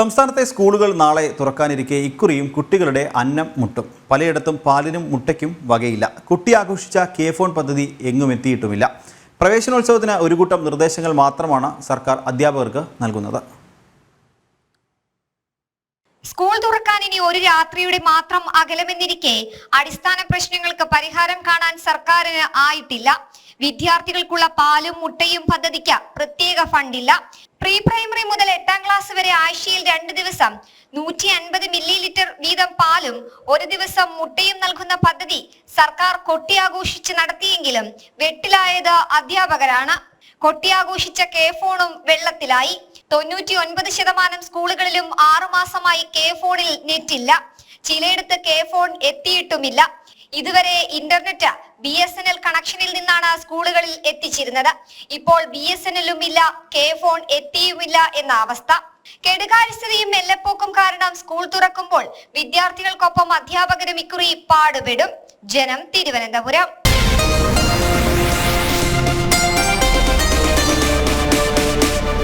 സംസ്ഥാനത്തെ സ്കൂളുകൾ നാളെ തുറക്കാനിരിക്കെ ഇക്കുറിയും കുട്ടികളുടെ അന്നം മുട്ടും. പലയിടത്തും പാലിനും മുട്ടയ്ക്കും വകയില്ല. കുട്ടി ആഘോഷിച്ച കെ ഫോൺ പദ്ധതി എങ്ങും എത്തിയിട്ടുമില്ല. പ്രവേശനോത്സവത്തിന് ഒരു കൂട്ടം നിർദ്ദേശങ്ങൾ മാത്രമാണ് സർക്കാർ അധ്യാപകർക്ക് നൽകുന്നത്. സ്കൂൾ തുറക്കാൻ ഇനി ഒരു രാത്രിയുടെ മാത്രം അകലമെന്നിരിക്കെ അടിസ്ഥാന പ്രശ്നങ്ങൾക്ക് പരിഹാരം കാണാൻ സർക്കാരിന് ആയിട്ടില്ല. വിദ്യാർത്ഥികൾക്കുള്ള പാലും മുട്ടയും പദ്ധതിക്ക് പ്രത്യേക ഫണ്ടില്ല. പ്രീ പ്രൈമറി മുതൽ എട്ടാം ക്ലാസ് വരെ ആഴ്ചയിൽ രണ്ട് ദിവസം നൂറ്റി അൻപത് മില്ലി ലിറ്റർ വീതം പാലും ഒരു ദിവസം മുട്ടയും നൽകുന്ന പദ്ധതി സർക്കാർ കൊട്ടിയാഘോഷിച്ച് നടത്തിയെങ്കിലും വെട്ടിലായത് അധ്യാപകരാണ്. കൊട്ടിയാഘോഷിച്ച കെ ഫോണും വെള്ളത്തിലായി. തൊണ്ണൂറ്റി ഒൻപത് ശതമാനം സ്കൂളുകളിലും ആറുമാസമായി കെ ഫോണിൽ നെറ്റില്ല. ചിലയിടത്ത് കെ ഫോൺ എത്തിയിട്ടുമില്ല. ഇതുവരെ internet B S N L കണക്ഷനിൽ നിന്നാണ് സ്കൂളുകളിൽ എത്തിച്ചിരുന്നത്. ഇപ്പോൾ ബി എസ് എൻ എല്ലും ഇല്ല കെ ഫോൺ എത്തിയുമില്ല എന്ന അവസ്ഥ. കെടുകാര്യസ്ഥതയും മെല്ലപ്പോക്കും കാരണം സ്കൂൾ തുറക്കുമ്പോൾ വിദ്യാർത്ഥികൾക്കൊപ്പം അധ്യാപകരും ഇക്കുറി പാടുപെടും. ജനം തിരുവനന്തപുരം.